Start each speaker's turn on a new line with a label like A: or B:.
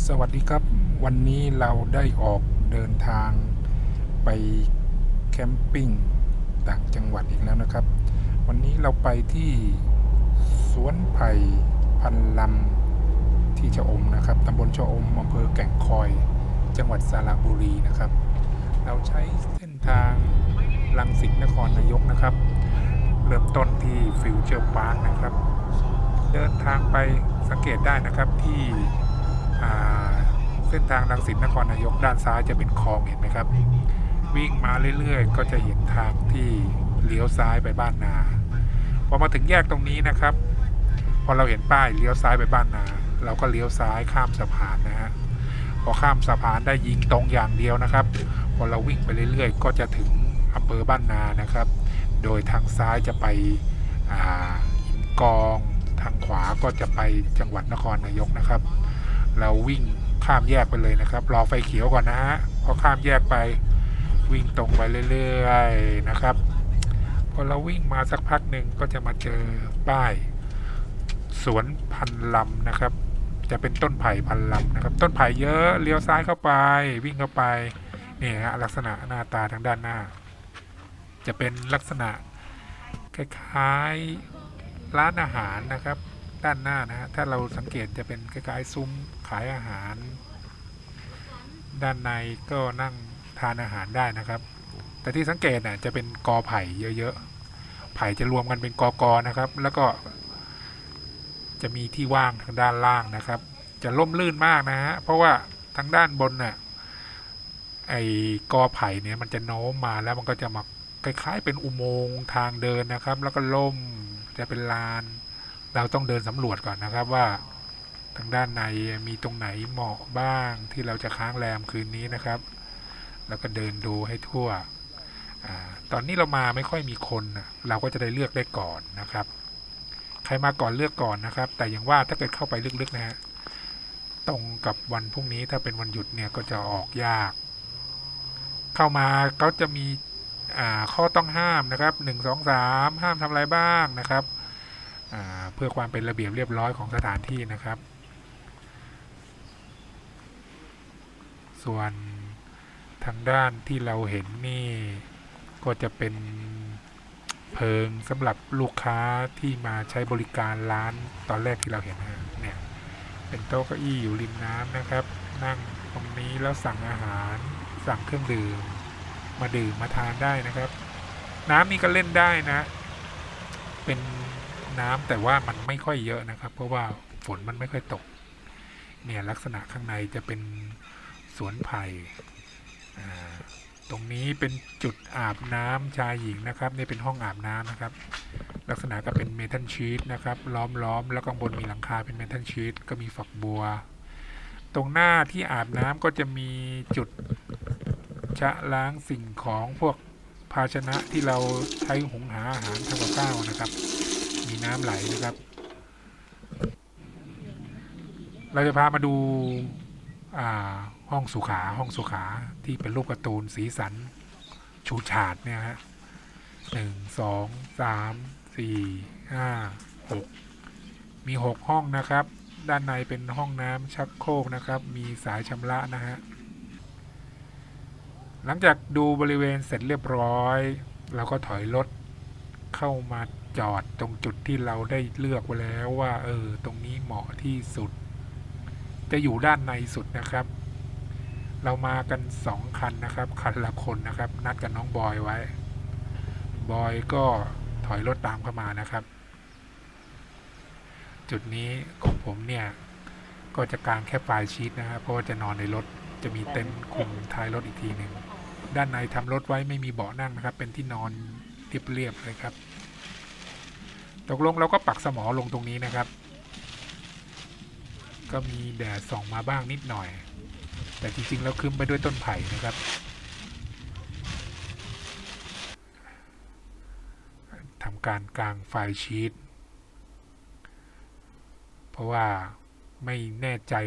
A: สวัสดีครับ วันนี้เราได้ออกเดินทางไปแคมปิ้งต่างจังหวัดอีกแล้วนะครับ วันนี้เราไปที่สวนไผ่พันลำที่ชะอมนะครับตำบลชะอมอำเภอแก่งคอย จังหวัดสระบุรีนะครับ เราใช้เส้นทางลังสิตนครนายกนะครับ เริ่มต้นที่ฟิวเจอร์พาร์คนะครับ เดินทางไปสังเกตได้นะครับที่ เส้นทางรังสิตนครนายกด้านซ้ายจะเป็นคลองเห็นไหมครับ วิ่งมาเรื่อยๆ ก็จะเห็นทางที่เลี้ยวซ้ายไปบ้านนาพอมาถึงแยกตรงนี้นะครับพอเราเห็นป้ายเลี้ยวซ้ายไปบ้านนา เราก็เลี้ยวซ้ายข้ามสะพานนะฮะพอข้ามสะพานได้ยิงตรงอย่างเดียวนะครับ พอเราวิ่งไปเรื่อยๆ ก็จะถึงอำเภอบ้านนานะครับ โดยทางซ้ายจะไปอ่าหินกอง ทางขวาก็จะไปจังหวัดนครนายกนะครับ เราวิ่งข้ามแยกไปเลยนะครับรอไฟเขียวก่อนนะฮะพอข้ามแยกไปวิ่งตรงไปเรื่อยๆนะครับ พอเราวิ่งมาสักพักหนึ่งก็จะมาเจอป้าย สวนพันลำนะครับ จะเป็นต้นไผ่พันลำนะครับ ต้นไผ่เยอะเลี้ยวซ้ายเข้าไป วิ่งเข้าไปนี่ฮะลักษณะหน้าตาทางด้านหน้า จะเป็นลักษณะคล้ายๆร้านอาหารนะครับ ด้านหน้านะฮะถ้าเราสังเกตจะเป็นคล้ายๆซุ้มขายอาหาร ด้านในก็นั่งทานอาหารได้นะครับ แต่ที่สังเกตน่ะจะเป็นกอไผ่เยอะๆไผ่จะรวมกันเป็นกอกอนะครับ แล้วก็จะมีที่ว่างทางด้านล่างนะครับ จะล่มลื่นมากนะฮะเพราะว่าทางด้านบนน่ะไอ้กอไผ่เนี่ยมันจะโน้มมาแล้วมันก็จะมาคล้ายๆ เป็นอุโมงค์ทางเดินนะครับ แล้วก็ล่มจะเป็นลาน เราต้องเดินสำรวจก่อนนะครับว่าทางด้านในมีตรงไหนเหมาะบ้างที่เราจะค้างแรมคืนนี้นะครับ แล้วก็เดินดูให้ทั่วอตอนนี้เรามาไม่ค่อยมีคนเราก็จะได้เลือกได้ก่อนนะครับ ใครมาก่อนเลือกก่อนนะครับ แต่อย่างว่าถ้าเกิดเข้าไปลึกๆนะฮะตรงกับวันพรุ่งนี้ถ้าเป็นวันหยุดเนี่ยก็จะออกยาก เข้ามาเขาจะมีข้อต้องห้ามนะครับหนึ่งสองสามห้ามทำอะไรบ้างนะครับ เพื่อความเป็นระเบียบเรียบร้อยของสถานที่นะครับ ส่วนทางด้านที่เราเห็นนี่ก็จะเป็นเพิงสำหรับลูกค้าที่มาใช้บริการร้านตอนแรกที่เราเห็นเนี่ยเป็นโต๊ะเก้าอี้อยู่ริมน้ำนะครับ นั่งตรงนี้แล้วสั่งอาหาร สั่งเครื่องดื่ม มาดื่มมาทานได้นะครับ น้ำนี่ก็เล่นได้นะ เป็น น้ำแต่ว่ามันไม่ค่อยเยอะนะครับ เพราะว่าฝนมันไม่ค่อยตก เนี่ยลักษณะข้างในจะเป็นสวนไผ่ตรงนี้เป็นจุดอาบน้ำชายหญิงนะครับนี่เป็นห้องอาบน้ำนะครับ ลักษณะก็เป็นเมทัลชีตนะครับ ล้อมล้อมแล้วข้างบนมีหลังคาเป็นเมทัลชีตก็มีฝักบัว ตรงหน้าที่อาบน้ำก็จะมีจุดชะล้างสิ่งของพวกภาชนะที่เราใช้หุงหาอาหารทำกับข้าวนะครับ น้ำไหลนะครับ เราจะพามาดูอ่าห้องสุขาห้องสุขาที่เป็นรูปการ์ตูนสีสันชูฉาดเนี่ยฮะหนึ่งสองสามสี่ห้าหกมีหกห้องนะครับ ด้านในเป็นห้องน้ำชักโครกนะครับ มีสายชำระนะฮะหลังจากดูบริเวณเสร็จเรียบร้อย เราก็ถอยรถ เข้ามาจอดตรงจุดที่เราได้เลือกไว้แล้วว่า เออ ตรงนี้เหมาะที่สุด จะอยู่ด้านในสุดนะครับ เรามากันสองคันนะครับ คันละคนนะครับ นัดกับน้องบอยไว้ บอยก็ถอยรถตามเข้ามานะครับ จุดนี้ของผมเนี่ย ก็จะกางแค่ปลายชีตนะครับ เพราะว่าจะนอนในรถ จะมีเต็นท์คุมท้ายรถอีกทีหนึ่ง ด้านในทำรถไว้ไม่มีเบาะนั่งนะครับ เป็นที่นอน เรียบๆเลยครับ ตกลงเราก็ปักสมอลงตรงนี้นะครับ ก็มีแดดส่องมาบ้างนิดหน่อย แต่จริงๆแล้วคึ้มไปด้วยต้นไผ่นะครับ ทำการกลางไฟชีตเพราะว่าไม่แน่ใจ